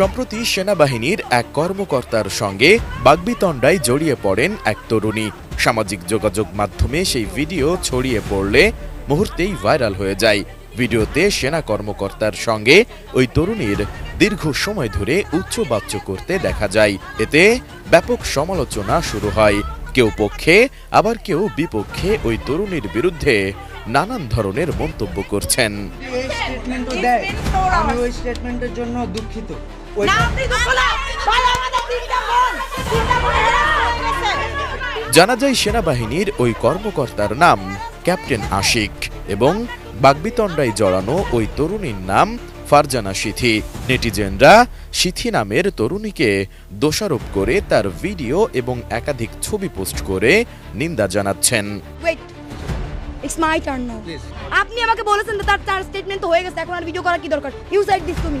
সম্প্রতি সেনাবাহিনীর এক কর্মকর্তার সঙ্গে বাগবিতণ্ডায় জড়িয়ে পড়েন এক তরুণী। সামাজিক যোগাযোগ মাধ্যমে সেই ভিডিও ছড়িয়ে পড়লে মুহূর্তেই ভাইরাল হয়ে যায়। ভিডিওতে সেনা কর্মকর্তার সঙ্গে ওই তরুণীর দীর্ঘ সময় ধরে উচ্চবাচ্য করতে দেখা যায়। এতে ব্যাপক সমালোচনা শুরু হয়। কেউ পক্ষে, আবার কেউ বিপক্ষে ওই তরুণীর বিরুদ্ধে নানান ধরনের মন্তব্য করছেন। স্টেটমেন্টের জন্য দুঃখিত। জানা যায় সেনাবাহিনীর ওই কর্মকর্তার নাম ক্যাপ্টেন আশিক এবং বাগবিতণ্ডায় জড়ানো ওই তরুণীর নাম ফারজানা সিথি। নেটিজেনরা সিথি নামের তরুণীকে দোষারোপ করে তার ভিডিও এবং একাধিক ছবি পোস্ট করে নিন্দা জানাচ্ছেন। ওয়েট ইটস মাই টার্ন আপনি আমাকে বলেছেন যে তার তার স্টেটমেন্ট তো হয়ে গেছে এখন আর ভিডিও করা কি দরকার? You said this to me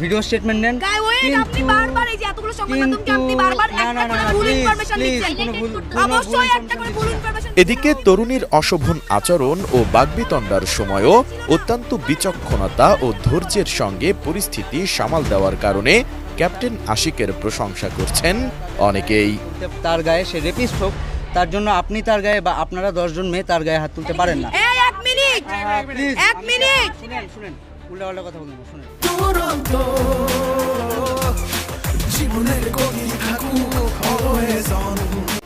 video statement নেন। আপনি বারবার এই যে এতগুলো সংবাদ মাধ্যমকে আপনি বারবার না, না, একটা করে ভুল ইনফরমেশন দিচ্ছেন। কোনো ভুল- কোনো ভুল অবশ্যই একটা করে ভুল ইনফরমেশন এদিকে তরুণীর অশোভন আচরণ ও বাগবিতণ্ডার সময়ও অত্যন্ত বিচক্ষণতা ও ধৈর্যের সঙ্গে পরিস্থিতি সামাল দেওয়ার কারণে ক্যাপ্টেন আশিকের প্রশংসা করছেন অনেকেই। তার গায়ে সে রেপিস্ট হোক তার জন্য আপনি তার গায়ে বা আপনারা দশজন মেয়ে তার গায়ে হাত তুলতে পারেন না। এই এক মিনিট এক মিনিট। শুনেন শুনেন। উল্টা পাল্টা কথা বলবেন না শুনেন।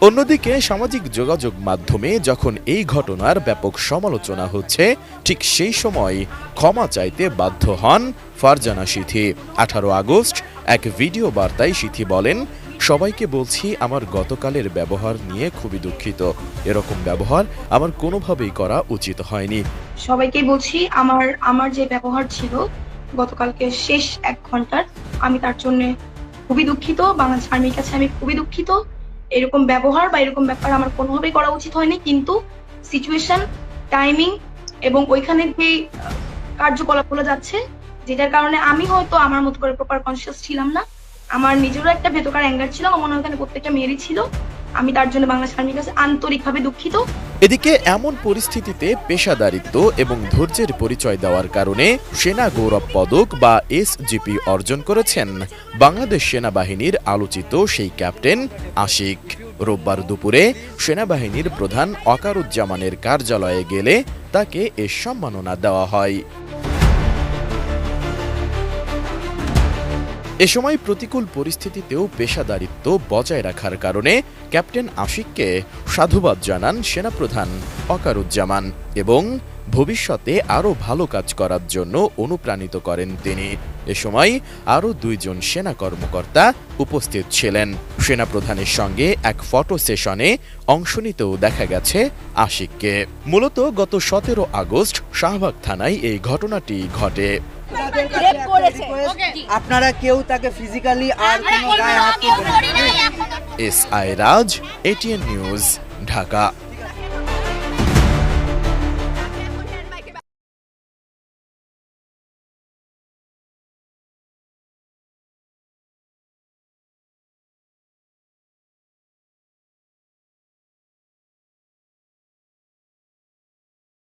অন্যদিকে সামাজিক যোগাযোগ মাধ্যমে যখন এই ঘটনার ব্যাপক সমালোচনা হচ্ছে ঠিক সেই সময় ক্ষমা চাইতে বাধ্য হন ফারজানা সিথি। আঠারো আগস্ট এক ভিডিও বার্তায় সিথি বলেন সবাইকে বলছি, আমার গতকালের ব্যবহার নিয়ে খুবই দুঃখিত। এরকম ব্যবহার আমার কোনোভাবেই করা উচিত হয়নি। সবাইকে বলছি, আমার আমার যে ব্যবহার ছিল গতকালকে শেষ এক ঘণ্টার, আমি তার জন্য খুবই দুঃখিত। বাংলাদেশ আর্মির কাছে আমি খুবই দুঃখিত। এরকম ব্যবহার বা এরকম ব্যাপার আমার কোনোভাবেই করা উচিত হয়নি, কিন্তু সিচুয়েশন টাইমিং এবং ওইখানে যে কার্যকলাপগুলো যাচ্ছে, যেটার কারণে আমি হয়তো আমার মতো করে প্রপার কনসিয়াস ছিলাম না। আমার নিজেরও একটা ভেতরকার অ্যাঙ্গার ছিল, আমার মনে হয় প্রত্যেকটা মেয়েরই ছিল। আমি তার জন্য বাংলাদেশ আর্মির কাছে আন্তরিকভাবে দুঃখিত। এদিকে এমন পরিস্থিতিতে পেশাদারিত্ব এবং ধৈর্যের পরিচয় দেওয়ার কারণে সেনা গৌরব পদক বা এসজিপি অর্জন করেছেন বাংলাদেশ সেনাবাহিনীর আলোচিত সেই ক্যাপ্টেন আশিক। রোববার দুপুরে সেনাবাহিনীর প্রধান অকারুজ্জামানের কার্যালয়ে গেলে তাকে এ সম্মাননা দেওয়া হয়। এ সময় প্রতিকূল পরিস্থিতিতেও পেশাদারিত্ব বজায় রাখার কারণে ক্যাপ্টেন আশিককে সাধুবাদ জানান সেনাপ্রধান অকারুজ্জামান এবং ভবিষ্যতে আরও ভালো কাজ করার জন্য অনুপ্রাণিত করেন তিনি। এ সময় আরও দুইজন সেনা কর্মকর্তা উপস্থিত ছিলেন। সেনাপ্রধানের সঙ্গে এক ফটো সেশনে অংশ নিতেও দেখা গেছে আশিককে। মূলত গত সতেরো আগস্ট শাহবাগ থানায় এই ঘটনাটি ঘটে। রেপ করেছে। আপনারা কেউ তাকে ফিজিক্যালি আর কোনো গায়ে হাত S I Raj ATN news Dhaka.